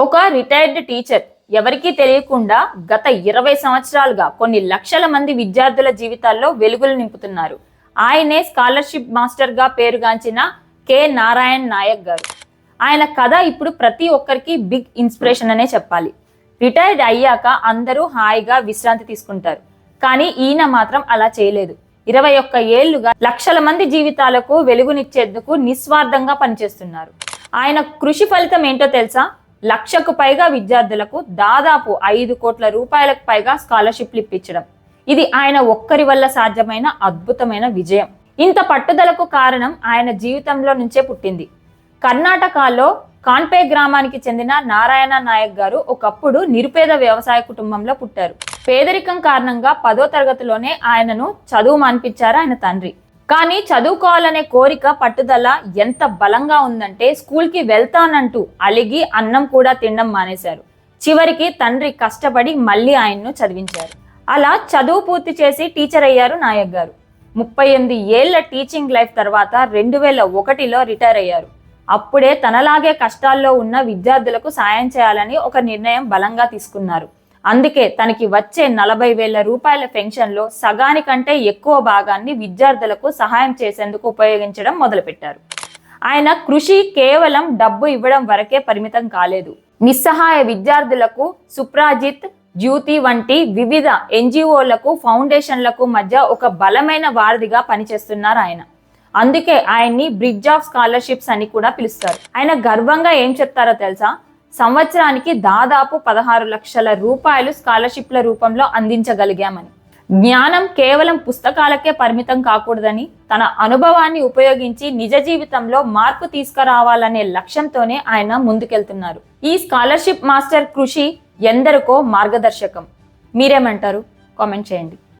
ఒక retired teacher ఎవరికీ తెలియకుండా గత ఇరవై సంవత్సరాలుగా కొన్ని లక్షల మంది విద్యార్థుల జీవితాల్లో వెలుగులు నింపుతున్నారు. ఆయనే స్కాలర్షిప్ మాస్టర్గా పేరుగాంచిన కె. నారాయణ్ నాయక్ గారు. ఆయన కథ ఇప్పుడు ప్రతి ఒక్కరికి బిగ్ ఇన్స్పిరేషన్ అనే చెప్పాలి. రిటైర్డ్ అయ్యాక అందరూ హాయిగా విశ్రాంతి తీసుకుంటారు. కానీ ఈయన మాత్రం అలా చేయలేదు. ఇరవై ఒక్క ఏళ్ళుగా లక్షల మంది జీవితాలకు వెలుగునిచ్చేందుకు నిస్వార్థంగా పనిచేస్తున్నారు. ఆయన కృషి ఫలితం ఏంటో తెలుసా? లక్షకు పైగా విద్యార్థులకు దాదాపు ఐదు కోట్ల రూపాయలకు పైగా స్కాలర్షిప్లు ఇప్పించడం. ఇది ఆయన ఒక్కరి వల్ల సాధ్యమైన అద్భుతమైన విజయం. ఇంత పట్టుదలకు కారణం ఆయన జీవితంలో నుంచే పుట్టింది. కర్ణాటకలో కాన్పే గ్రామానికి చెందిన నారాయణ నాయక్ గారు ఒకప్పుడు నిరుపేద వ్యవసాయ కుటుంబంలో పుట్టారు. పేదరికం కారణంగా పదో తరగతిలోనే ఆయనను చదువు మాన్పించారు ఆయన తండ్రి. కానీ చదువుకోవాలనే కోరిక పట్టుదల ఎంత బలంగా ఉందంటే స్కూల్కి వెళ్తానంటూ అలిగి అన్నం కూడా తినడం మానేశారు. చివరికి తండ్రి కష్టపడి మళ్ళీ ఆయన్ను చదివించారు. అలా చదువు పూర్తి చేసి టీచర్ అయ్యారు నాయక్ గారు. ముప్పై ఎనిమిది ఏళ్ళ టీచింగ్ లైఫ్ తర్వాత రెండు వేల ఒకటిలో రిటైర్ అయ్యారు. అప్పుడే తనలాగే కష్టాల్లో ఉన్న విద్యార్థులకు సాయం చేయాలని ఒక నిర్ణయం బలంగా తీసుకున్నారు. అందుకే తనకి వచ్చే నలభై వేల రూపాయల పెన్షన్లో సగానికంటే ఎక్కువ భాగాన్ని విద్యార్థులకు సహాయం చేసేందుకు ఉపయోగించడం మొదలుపెట్టారు. ఆయన కృషి కేవలం డబ్బు ఇవ్వడం వరకే పరిమితం కాలేదు. నిస్సహాయ విద్యార్థులకు సుప్రాజిత్ జ్యూతి వంటి వివిధ ఎన్జిఓలకు ఫౌండేషన్లకు మధ్య ఒక బలమైన వారధిగా పనిచేస్తున్నారు ఆయన. అందుకే ఆయన్ని బ్రిడ్జ్ ఆఫ్ స్కాలర్షిప్స్ అని కూడా పిలుస్తారు. ఆయన గర్వంగా ఏం చెప్తారో తెలుసా? సంవత్సరానికి దాదాపు పదహారు లక్షల రూపాయలు స్కాలర్షిప్ల రూపంలో అందించగలిగామని. జ్ఞానం కేవలం పుస్తకాలకే పరిమితం కాకూడదని తన అనుభవాన్ని ఉపయోగించి నిజ జీవితంలో మార్పు తీసుకురావాలనే లక్ష్యంతోనే ఆయన ముందుకెళ్తున్నారు. ఈ స్కాలర్షిప్ మాస్టర్ కృషి ఎందరికో మార్గదర్శకం. మీరేమంటారు? కామెంట్ చేయండి.